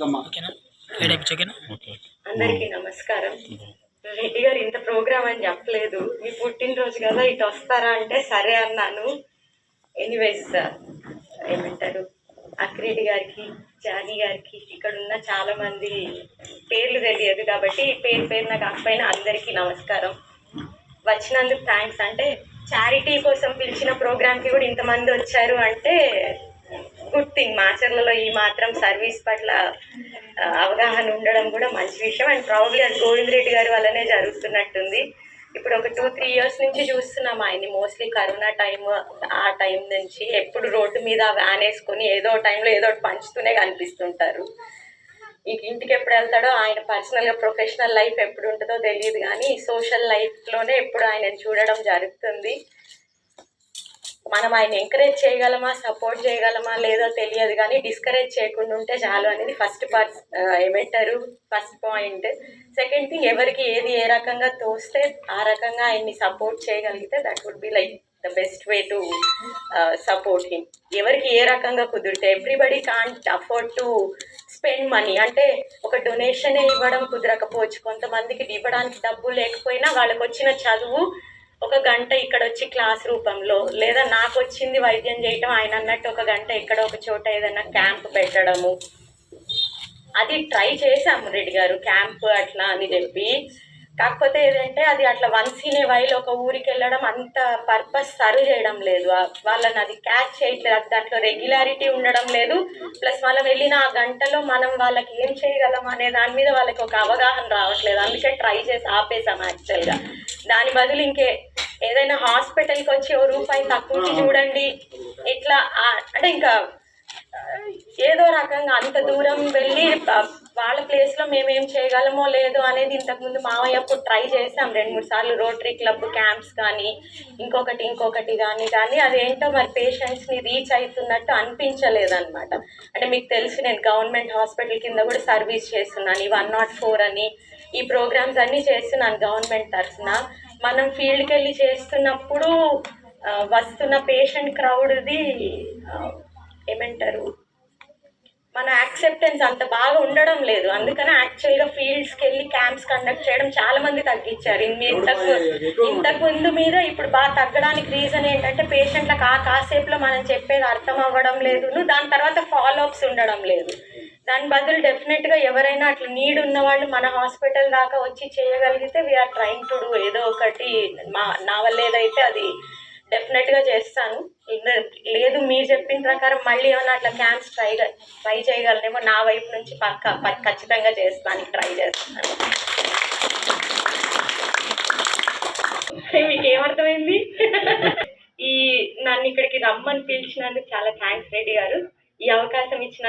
ఓకేనా? అందరికీ నమస్కారం. రెడ్డి గారు ఇంత ప్రోగ్రామ్ అని చెప్పలేదు. మీ పుట్టినరోజు కదా ఇటు వస్తారా అంటే సరే అన్నాను. ఎనీవేస్ ఏమంటారు? అక్రెడ్డి గారికి జానీ గారికి ఇక్కడ ఉన్న చాలా మంది పేర్లు తెలియదు కాబట్టి పేరు పేరున కాకపోయినా అందరికీ నమస్కారం. వచ్చినందుకు థ్యాంక్స్ అంటే చారిటీ కోసం పిలిచిన ప్రోగ్రామ్కి కూడా ఇంతమంది వచ్చారు అంటే గుడ్ థింగ్ మాచర్లలో ఈ మాత్రం సర్వీస్ పట్ల అవగాహన ఉండడం కూడా మంచి విషయం. అండ్ ప్రాబ్లీ అది గోవింద్ రెడ్డి గారి వల్లనే జరుగుతున్నట్టుంది. ఇప్పుడు ఒక టూ త్రీ ఇయర్స్ నుంచి చూస్తున్నాం ఆయన్ని. మోస్ట్లీ కరోనా టైం ఆ టైం నుంచి ఎప్పుడు రోడ్డు మీద వ్యాన్ వేసుకొని ఏదో టైంలో ఏదో ఒకటి పంచుతూనే కనిపిస్తుంటారు. ఇంక ఇంటికి ఎప్పుడు వెళ్తాడో ఆయన పర్సనల్గా ప్రొఫెషనల్ లైఫ్ ఎప్పుడు ఉంటుందో తెలియదు కానీ సోషల్ లైఫ్లోనే ఎప్పుడు ఆయనను చూడడం జరుగుతుంది. మనం ఆయన ఎంకరేజ్ చేయగలమా సపోర్ట్ చేయగలమా లేదో తెలియదు కానీ డిస్కరేజ్ చేయకుండా ఉంటే చాలు అనేది ఫస్ట్ పర్స్ ఏమంటారు? ఫస్ట్ పాయింట్ సెకండ్ థింగ్ ఎవరికి ఏది ఏ రకంగా తోస్తే ఆ రకంగా ఆయన్ని సపోర్ట్ చేయగలిగితే that would be like the best way to support him ఎవరికి ఏ రకంగా కుదిరితే everybody can't afford to spend money అంటే ఒక డొనేషనే ఇవ్వడం కుదరకపోవచ్చు. కొంతమందికి ఇవ్వడానికి డబ్బు లేకపోయినా వాళ్ళకి వచ్చిన చదువు ఒక గంట ఇక్కడ వచ్చి క్లాస్ రూపంలో లేదా నాకు వచ్చింది వైద్యం చేయటం ఆయన అన్నట్టు ఒక గంట ఇక్కడ ఒక చోట ఏదైనా క్యాంప్ పెట్టడము. అది ట్రై చేశాము రెడ్డి గారు క్యాంప్ అట్లా అని చెప్పి. కాకపోతే ఏదంటే అది అట్లా వన్స్ ఇన్ ఏ వైల్ ఒక ఊరికి వెళ్ళడం అంత పర్పస్ సర్వ్ చేయడం లేదు. వాళ్ళని అది క్యాచ్ చేయట్లేదు దాంట్లో రెగ్యులారిటీ ఉండడం లేదు. ప్లస్ మనం వెళ్ళిన ఆ గంటలో మనం వాళ్ళకి ఏం చేయగలం అనే దాని మీద వాళ్ళకి ఒక అవగాహన రావట్లేదు. అందుకే ట్రై చేసి ఆపేసాం యాక్చువల్గా. దాని బదులు ఇంకే ఏదైనా హాస్పిటల్కి వచ్చి ఓ రూపాయి తక్కువకి చూడండి. ఇట్లా అంటే ఇంకా ఏదో రకంగా అంత దూరం వెళ్ళి వాళ్ళ ప్లేస్లో మేమేం చేయగలమో లేదో అనేది ఇంతకుముందు మావయ్య అప్పుడు ట్రై చేసాం రెండు మూడు సార్లు రోటరీ క్లబ్ క్యాంప్స్ కానీ ఇంకొకటి ఇంకొకటి కానీ కానీ అదేంటో మరి పేషెంట్స్ని రీచ్ అవుతున్నట్టు అనిపించలేదన్నమాట. అంటే మీకు తెలుసు నేను గవర్నమెంట్ హాస్పిటల్ కింద కూడా సర్వీస్ చేస్తున్నాను. ఈ వన్ నాట్ ఫోర్ అని ఈ ప్రోగ్రామ్స్ అన్నీ చేస్తున్నాను గవర్నమెంట్ తరఫున. మనం ఫీల్డ్కి వెళ్ళి చేస్తున్నప్పుడు వస్తున్న పేషెంట్ క్రౌడ్ది ఏమంటారు? మన యాక్సెప్టెన్స్ అంత బాగా ఉండడం లేదు. అందుకని యాక్చువల్గా ఫీల్డ్స్కి వెళ్ళి క్యాంప్స్ కండక్ట్ చేయడం చాలా మంది తగ్గించారు. ఇంతకు ఇంతకు ముందు మీద ఇప్పుడు బాగా తగ్గడానికి రీజన్ ఏంటంటే పేషెంట్లకు ఆ కాసేపులో మనం చెప్పేది అర్థం అవ్వడం లేదు దాని తర్వాత ఫాలో అప్స్ ఉండడం లేదు. దాని బదులు డెఫినెట్గా ఎవరైనా అట్లా నీడ్ ఉన్న వాళ్ళు మన హాస్పిటల్ దాకా వచ్చి చేయగలిగితే వీఆర్ ట్రైంగ్ టు డూ ఏదో ఒకటి. మా నా వల్ల ఏదైతే అది డెఫినెట్గా చేస్తాను. లేదు మీరు చెప్పిన ప్రకారం మళ్ళీ ఏమైనా అట్లా క్యాంప్స్ ట్రై ట్రై చేయగలనేమో నా వైపు నుంచి పక్క ప- ఖచ్చితంగా చేస్తాను ట్రై చేస్తాను. మీకు ఏమర్థమైంది ఈ నన్ను ఇక్కడికి రమ్మని పిలిచినందుకు చాలా థ్యాంక్స్ రెడ్డి గారు. ఈ అవకాశం ఇచ్చిన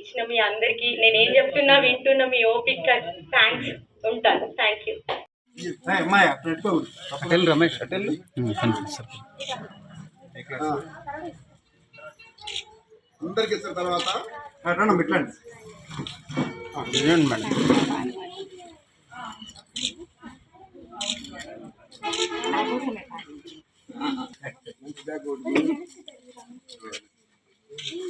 ఇచ్చిన మీ అందరికీ నేను ఏం చెప్తున్నా వింటున్న మీ ఓపిక. థ్యాంక్స్ ఉంటాను. థ్యాంక్ యూ అట్లా రమేష్ అటెల్. అందరికి ఇచ్చిన తర్వాత పెట్టండి మేడం ఒకటి అందరికీ ఉంది. చూడండి, కానీ. మీరు ఒకటి ఇవ్వండి. ఇవ్వండి, తలా ఒకటి. ఇదిగో, చూడండి. ఆ, ఇవ్వండి, ఇవ్వండి.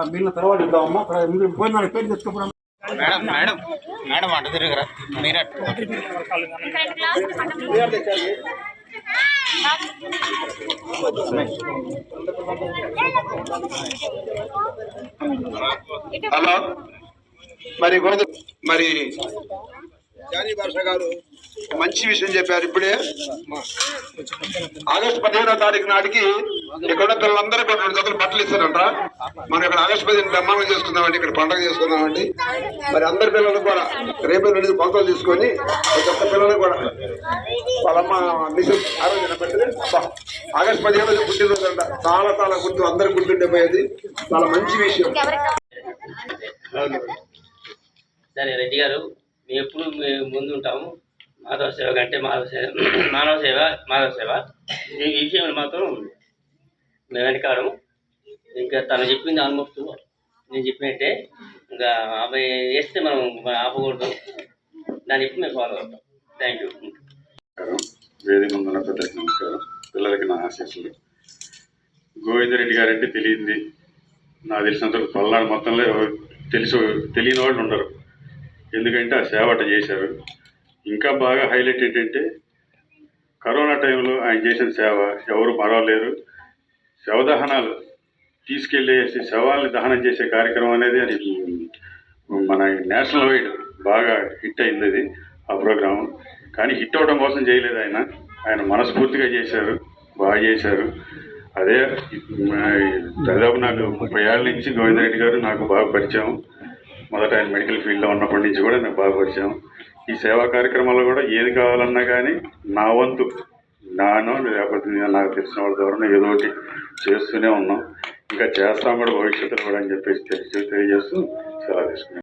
ఒకటి తీసుకోండి. ఇచ్చావా? లేదు, ఇవ్వండి. ఆ, మిగిలిన తర్వాత ఇద్దామమ్మా అక్కడ ముందు పోయిన వాళ్ళ పేరు తెచ్చుకోకుండా మేడం మేడం మేడం అటు తిరిగిరా మీరే హలో మరి గోవింద మరి జానీ భాష గారు మంచి విషయం చెప్పారు ఇప్పుడే. ఆగస్టు పదిహేనో తారీఖు నాటికి ఇక్కడ పిల్లలందరూ రెండు జతలు బట్టలు ఇస్తారంట. మనం ఇక్కడ ఆగస్టు పదిహేను బ్రహ్మాండం చేసుకుందామండి ఇక్కడ పండుగ చేసుకుందామండి. మరి అందరి పిల్లలు కూడా రేపు రెండు పంకలు తీసుకొని ఒక పిల్లలు కూడా వాళ్ళమ్మ మిషన్ ఆరోగ్యం బట్టి ఆగస్టు పదిహేను పుట్టినరోజు అంట చాలా చాలా గుర్తు అందరు గుర్తుండిపోయేది చాలా మంచి విషయం. సరే రెడ్డి గారు మేము ఎప్పుడు మేము ముందు ఉంటాము మాధవ సేవ కంటే మాధవ సేవ మానవ సేవ మాధవ సేవ. ఈ విషయంలో మాత్రం మేము వెనకాడము. ఇంకా తను చెప్పింది ఆల్మోస్ట్ నేను చెప్పినట్టే. ఇంకా ఆమె వేస్తే మనం ఆపకూడదు. దాన్ని చెప్పి మేము ఫాలో అవుతాం. Thank you. వేదిక ముందున్న పెద్దలకి నమస్కారం. పిల్లలకి నా ఆశీస్సులు. గోవిందరెడ్డి గారంటే తెలియంది. నాకు తెలిసినంత పల్నాడు మొత్తంలో తెలిసి తెలియని వాళ్ళు ఉండరు. ఎందుకంటే ఆ సేవ అట్ట చేశారు. ఇంకా బాగా హైలైట్ ఏంటంటే కరోనా టైంలో ఆయన చేసిన సేవ ఎవరు మరవలేరు. శవదహనాలు తీసుకెళ్ళేసి శవాల్ని దహనం చేసే కార్యక్రమం అనేది అది మన నేషనల్ వైడ్ బాగా హిట్ అయింది అది ఆ ప్రోగ్రామ్ కానీ హిట్ అవడం కోసం చేయలేదు ఆయన. ఆయన మనస్ఫూర్తిగా చేశారు బాగా చేశారు. అదే దాదాపు నాకు ముప్పై ఏళ్ళ నుంచి గోవిందరెడ్డి గారు నాకు బాగా పరిచయం. మొదట ఆయన మెడికల్ ఫీల్డ్లో ఉన్నప్పటి నుంచి కూడా మేము బాగా పరిచయం ఈ సేవా కార్యక్రమాల్లో కూడా ఏది కావాలన్నా కానీ నా వంతు నానో లేకపోతే నాకు తెలిసిన వాళ్ళ ద్వారా ఏదో ఒకటి చేస్తూనే ఉన్నాం. ఇంకా చేస్తాం కూడా భవిష్యత్తులో కూడా అని చెప్పేసి తెలియజేస్తూ సెలవు తీసుకున్నాం.